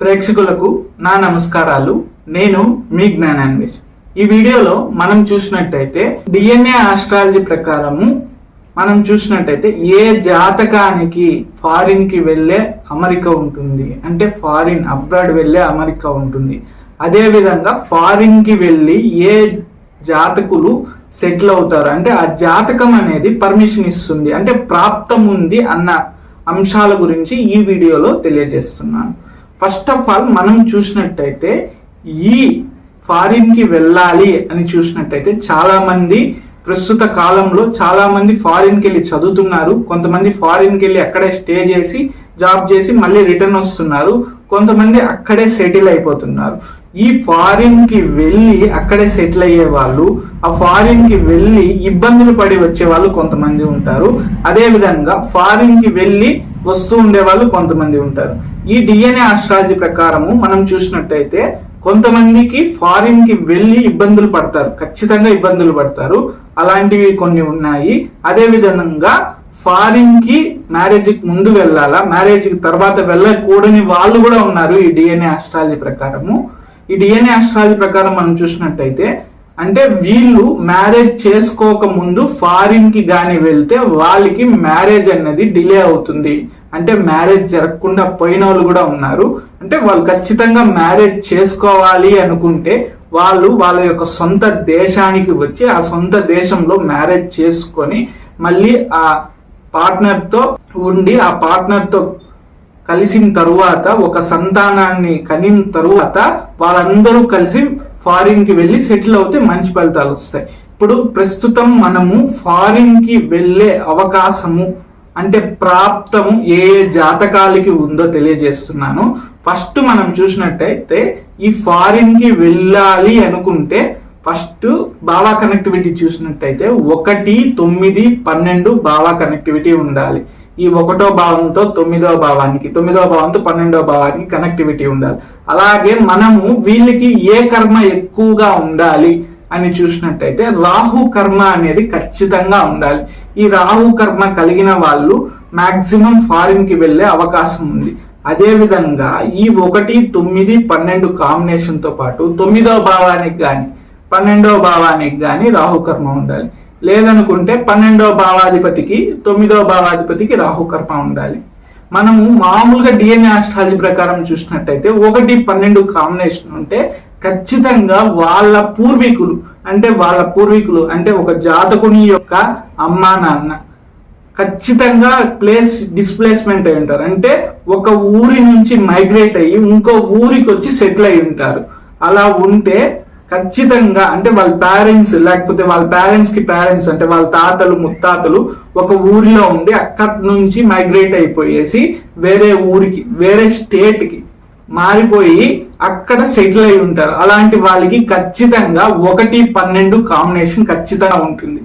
ప్రేక్షకులకు నా నమస్కారాలు. నేను మీ జ్ఞానాన్వేష్. ఈ వీడియోలో మనం చూసినట్టయితే డిఎన్ఏ ఆస్ట్రాలజీ ప్రకారము మనం చూసినట్టయితే ఏ జాతకానికి ఫారిన్కి వెళ్ళే అమరిక ఉంటుంది. అంటే ఫారిన్ అబ్రాడ్ వెళ్ళే అమరిక ఉంటుంది. అదే విధంగా ఫారిన్కి వెళ్ళి ఏ జాతకులు సెటిల్ అవుతారు? అంటే ఆ జాతకం అనేది పర్మిషన్ ఇస్తుంది. అంటే ప్రాప్తం ఉంది అన్న అంశాల గురించి ఈ వీడియోలో తెలియజేస్తున్నాను. ఫస్ట్ ఆఫ్ ఆల్ మనం చూసినట్టయితే ఈ ఫారిన్కి వెళ్ళాలి అని చూసినట్టయితే చాలా మంది ప్రస్తుత కాలంలో చాలా మంది ఫారిన్కి వెళ్ళి చదువుతున్నారు. కొంతమంది ఫారిన్కి వెళ్ళి అక్కడే స్టే చేసి జాబ్ చేసి మళ్ళీ రిటర్న్ వస్తున్నారు. కొంతమంది అక్కడే సెటిల్ అయిపోతున్నారు. ఈ ఫారిన్కి వెళ్ళి అక్కడే సెటిల్ అయ్యే వాళ్ళు ఆ ఫారిన్కి వెళ్ళి ఇబ్బందులు పడి వచ్చే వాళ్ళు కొంతమంది ఉంటారు. అదే విధంగా ఫారిన్కి వెళ్ళి వస్తూ ఉండే వాళ్ళు కొంతమంది ఉంటారు. ఈ డిఎన్ఏ ఆస్ట్రాలజీ ప్రకారము మనం చూసినట్టయితే కొంతమందికి ఫారిన్కి వెళ్ళి ఇబ్బందులు పడతారు ఖచ్చితంగా ఇబ్బందులు పడతారు. అలాంటివి కొన్ని ఉన్నాయి. అదే విధంగా ఫారిన్కి మ్యారేజ్కి ముందు వెళ్ళాలా మ్యారేజ్కి తర్వాత వెళ్ళకూడని వాళ్ళు కూడా ఉన్నారు ఈ డిఎన్ఏ ఆస్ట్రాలజీ ప్రకారము. ఈ డిఎన్ఏ ఆస్ట్రాలజీ ప్రకారం మనం చూసినట్టయితే అంటే వీళ్ళు మ్యారేజ్ చేసుకోక ముందు ఫారిన్కి గాని వెళ్తే వాళ్ళకి మ్యారేజ్ అనేది డిలే అవుతుంది. అంటే మ్యారేజ్ జరగకుండా పోయిన వాళ్ళు కూడా ఉన్నారు. అంటే వాళ్ళు ఖచ్చితంగా మ్యారేజ్ చేసుకోవాలి అనుకుంటే వాళ్ళు వాళ్ళ యొక్క సొంత దేశానికి వచ్చి ఆ సొంత దేశంలో మ్యారేజ్ చేసుకొని మళ్ళీ ఆ పార్ట్నర్తో ఉండి ఆ పార్ట్నర్తో కలిసిన తరువాత ఒక సంతానాన్ని కనిన తరువాత వాళ్ళందరూ కలిసి ఫారిన్కి వెళ్ళి సెటిల్ అవుతే మంచి ఫలితాలు వస్తాయి. ఇప్పుడు ప్రస్తుతం మనము ఫారిన్కి వెళ్ళే అవకాశము అంటే ప్రాప్తము ఏ జాతకాలకి ఉందో తెలియజేస్తున్నాను. ఫస్ట్ మనం చూసినట్టయితే ఈ ఫారిన్కి వెళ్ళాలి అనుకుంటే ఫస్ట్ బావా కనెక్టివిటీ చూసినట్టయితే ఒకటి తొమ్మిది పన్నెండు బావా కనెక్టివిటీ ఉండాలి. ఈ ఒకటో భావంతో తొమ్మిదో భావానికి తొమ్మిదో భావంతో పన్నెండో భావానికి కనెక్టివిటీ ఉండాలి. అలాగే మనము వీళ్ళకి ఏ కర్మ ఎక్కువగా ఉండాలి? అని చూసినట్టయితే రాహు కర్మ అనేది ఖచ్చితంగా ఉండాలి. ఈ రాహు కర్మ కలిగిన వాళ్ళు మాక్సిమం ఫారిన్కి వెళ్ళే అవకాశం ఉంది. అదేవిధంగా ఈ ఒకటి తొమ్మిది పన్నెండు కాంబినేషన్తో పాటు తొమ్మిదో భావానికి కానీ పన్నెండో భావానికి కానీ రాహుకర్మ ఉండాలి. లేదనుకుంటే పన్నెండో భావాధిపతికి తొమ్మిదో భావాధిపతికి రాహుకర్మ ఉండాలి. మనము మామూలుగా డిఎన్ఏ ఆస్ట్రాలజీ ప్రకారం చూసినట్టయితే ఒకటి పన్నెండు కాంబినేషన్ ఉంటే ఖచ్చితంగా వాళ్ళ పూర్వీకులు అంటే వాళ్ళ పూర్వీకులు అంటే ఒక జాతకుని యొక్క అమ్మా నాన్న ఖచ్చితంగా ప్లేస్ డిస్ప్లేస్మెంట్ అయి ఉంటారు. అంటే ఒక ఊరి నుంచి మైగ్రేట్ అయ్యి ఇంకో ఊరికి వచ్చి సెటిల్ అయి ఉంటారు. అలా ఉంటే ఖచ్చితంగా అంటే వాళ్ళ పేరెంట్స్ లేకపోతే వాళ్ళ పేరెంట్స్కి పేరెంట్స్ అంటే వాళ్ళ తాతలు ముత్తాతలు ఒక ఊరిలో ఉండి అక్కడి నుంచి మైగ్రేట్ అయిపోయేసి వేరే ఊరికి వేరే స్టేట్కి మారిపోయి అక్కడ సెటిల్ అయి ఉంటారు. అలాంటి వాళ్ళకి ఖచ్చితంగా ఒకటి పన్నెండు కాంబినేషన్ ఖచ్చితంగా ఉంటుంది.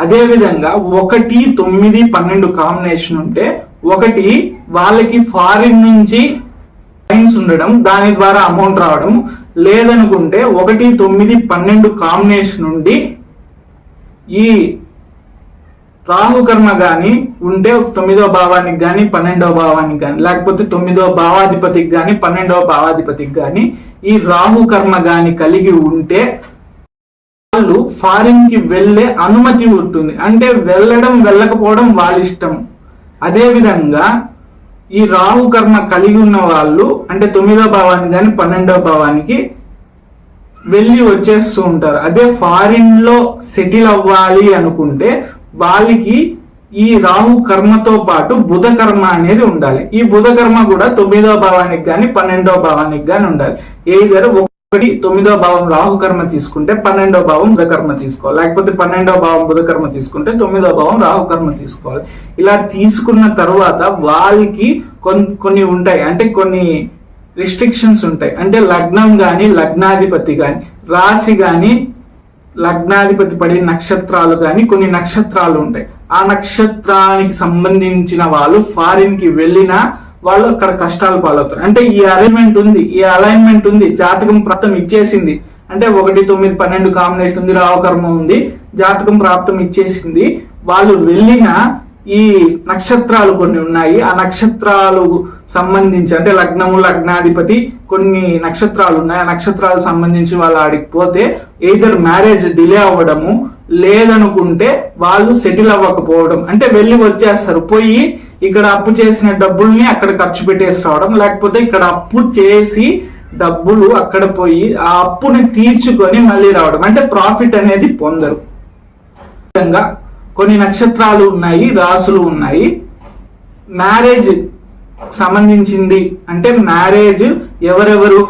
అదే విధంగా ఒకటి తొమ్మిది పన్నెండు కాంబినేషన్ ఉంటే ఒకటి వాళ్ళకి ఫారిన్ నుంచి లైన్స్ ఉండడం దాని ద్వారా అమౌంట్ రావడం. లేదనుకుంటే ఒకటి తొమ్మిది పన్నెండు కాంబినేషన్ నుండి ఈ రాహుకర్మ కానీ ఉంటే తొమ్మిదో భావానికి కానీ పన్నెండో భావానికి కానీ లేకపోతే తొమ్మిదో భావాధిపతికి కానీ పన్నెండవ భావాధిపతికి కానీ ఈ రాహుకర్మ కానీ కలిగి ఉంటే వాళ్ళు ఫారిన్కి వెళ్ళే అనుమతి ఉంటుంది. అంటే వెళ్ళడం వెళ్ళకపోవడం వాళ్ళ ఇష్టం. అదేవిధంగా ఈ రాహు కర్మ కలిగి ఉన్న వాళ్ళు అంటే తొమ్మిదో భావానికి కానీ పన్నెండవ భావానికి వెళ్ళి వచ్చేస్తూ ఉంటారు. అదే ఫారిన్లో సెటిల్ అవ్వాలి అనుకుంటే వాళ్ళకి ఈ రాహు కర్మతో పాటు బుధ కర్మ అనేది ఉండాలి. ఈ బుధ కర్మ కూడా తొమ్మిదో భావానికి కానీ పన్నెండో భావానికి కానీ ఉండాలి. ఏదైనా ఒకటి తొమ్మిదో భావం రాహు కర్మ తీసుకుంటే పన్నెండో భావం బుధకర్మ తీసుకోవాలి. లేకపోతే పన్నెండో భావం బుధకర్మ తీసుకుంటే తొమ్మిదో భావం రాహు కర్మ తీసుకోవాలి. ఇలా తీసుకున్న తర్వాత వాళ్ళకి కొన్ని కొన్ని ఉంటాయి. అంటే కొన్ని రిస్ట్రిక్షన్స్ ఉంటాయి. అంటే లగ్నం కానీ లగ్నాధిపతి కానీ రాశి కానీ లగ్నాధిపతి పడిన నక్షత్రాలు కానీ కొన్ని నక్షత్రాలు ఉంటాయి. ఆ నక్షత్రానికి సంబంధించిన వాళ్ళు ఫారిన్కి వెళ్ళినా వాళ్ళు అక్కడ కష్టాలు పాలవుతారు. అంటే ఈ అలైన్మెంట్ ఉంది ఈ అలైన్మెంట్ ఉంది జాతకం ప్రాప్తం ఇచ్చేసింది. అంటే ఒకటి తొమ్మిది పన్నెండు కాంబినేషన్ ఉంది రావకర్మ ఉంది జాతకం ప్రాప్తం ఇచ్చేసింది. వాళ్ళు వెళ్ళిన ఈ నక్షత్రాలు కొన్ని ఉన్నాయి. ఆ నక్షత్రాలు సంబంధించి అంటే లగ్నము లగ్నాధిపతి కొన్ని నక్షత్రాలు ఉన్నాయి. ఆ నక్షత్రాలకు సంబంధించి వాళ్ళు ఆడికి పోతే ఏదర్ మ్యారేజ్ డిలే అవ్వడము లేదనుకుంటే వాళ్ళు సెటిల్ అవ్వకపోవడం. అంటే వెళ్ళి వచ్చేస్తారు. పోయి ఇక్కడ అప్పు చేసిన డబ్బుల్ని అక్కడ ఖర్చు పెట్టేసి రావడం. లేకపోతే ఇక్కడ అప్పు చేసి డబ్బులు అక్కడ పోయి ఆ అప్పుని తీర్చుకొని మళ్ళీ రావడం. అంటే ప్రాఫిట్ అనేది పొందరు. విధంగా కొన్ని నక్షత్రాలు ఉన్నాయి రాసులు ఉన్నాయి. మ్యారేజ్ సంబంధించింది అంటే మ్యారేజ్ ఎవరెవరు?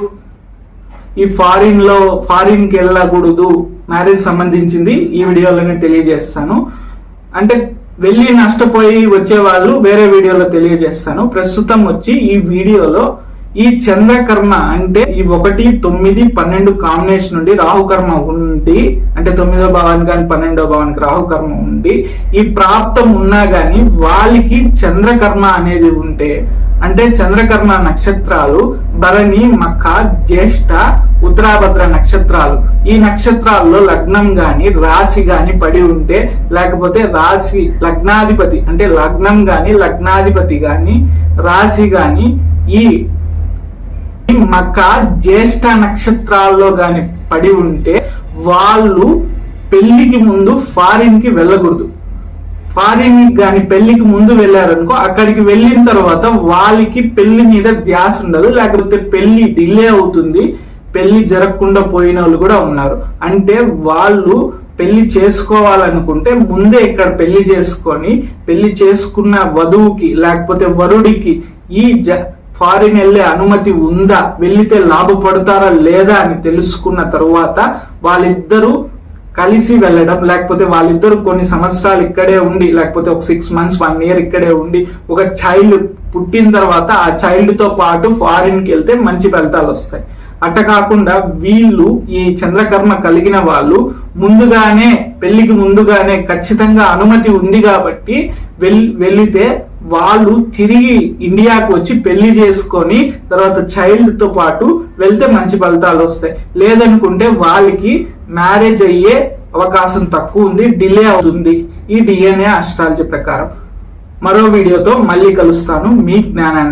ఈ ఫారిన్లో ఫారిన్కి వెళ్ళకూడదు. మ్యారేజ్ సంబంధించింది ఈ వీడియోలోనే తెలియజేస్తాను. అంటే వెళ్ళి నష్టపోయి వచ్చే వాళ్ళు వేరే వీడియోలో తెలియజేస్తాను. ప్రస్తుతం వచ్చి ఈ వీడియోలో ఈ చంద్రకర్మ అంటే ఈ ఒకటి తొమ్మిది పన్నెండు కాంబినేషన్ నుండి రాహుకర్మ ఉండి అంటే తొమ్మిదో భావానికి కానీ పన్నెండో భావానికి రాహుకర్మ ఉండి ఈ ప్రాప్తం ఉన్నా కానీ వాళ్ళకి చంద్రకర్మ అనేది ఉంటే అంటే చంద్రకర్మ నక్షత్రాలు భరణి మక్క జ్యేష్ఠ ఉత్తరాభద్ర నక్షత్రాలు. ఈ నక్షత్రాల్లో లగ్నం గాని రాశి గాని పడి ఉంటే లేకపోతే రాశి లగ్నాధిపతి అంటే లగ్నం గాని లగ్నాధిపతి గాని రాశి గాని ఈ మక జ్యేష్ఠ నక్షత్రాల్లో గాని పడి ఉంటే వాళ్ళు పెళ్ళికి ముందు ఫారిన్కి వెళ్ళకూడదు. ఫారిన్ కానీ పెళ్ళికి ముందు వెళ్ళారనుకో అక్కడికి వెళ్ళిన తర్వాత వాళ్ళకి పెళ్ళి మీద ధ్యాస ఉండదు లేకపోతే పెళ్ళి డిలే అవుతుంది. పెళ్ళి జరగకుండా పోయిన వాళ్ళు కూడా ఉన్నారు. అంటే వాళ్ళు పెళ్ళి చేసుకోవాలనుకుంటే ముందే ఇక్కడ పెళ్ళి చేసుకొని పెళ్ళి చేసుకున్న వధువుకి లేకపోతే వరుడికి ఈ జ ఫారిన్ వెళ్ళే అనుమతి ఉందా? వెళ్ళితే లాభపడతారా లేదా అని తెలుసుకున్న తరువాత వాళ్ళిద్దరూ కలిసి వెళ్ళడం లేకపోతే వాళ్ళిద్దరు కొన్ని సంవత్సరాలు ఇక్కడే ఉండి లేకపోతే ఒక సిక్స్ మంత్స్ వన్ ఇయర్ ఇక్కడే ఉండి ఒక చైల్డ్ పుట్టిన తర్వాత ఆ చైల్డ్తో పాటు ఫారిన్కి వెళ్తే మంచి ఫలితాలు వస్తాయి. అట్ట కాకుండా వీళ్ళు ఈ చంద్రకర్మ కలిగిన వాళ్ళు ముందుగానే పెళ్ళికి ముందుగానే ఖచ్చితంగా అనుమతి ఉంది కాబట్టి వెల్ వెళ్ళితే వాళ్ళు తిరిగి ఇండియాకు వచ్చి పెళ్ళి చేసుకొని తర్వాత చైల్డ్తో పాటు వెళ్తే మంచి ఫలితాలు వస్తాయి. లేదనుకుంటే వాళ్ళకి మ్యారేజ్ అయ్యే అవకాశం తక్కువ ఉంది డిలే అవుతుంది. ఈ డిఎన్ఏ అస్ట్రాలజీ ప్రకారం. మరో వీడియోతో మళ్ళీ కలుస్తాను. మీ జ్ఞానాన్ని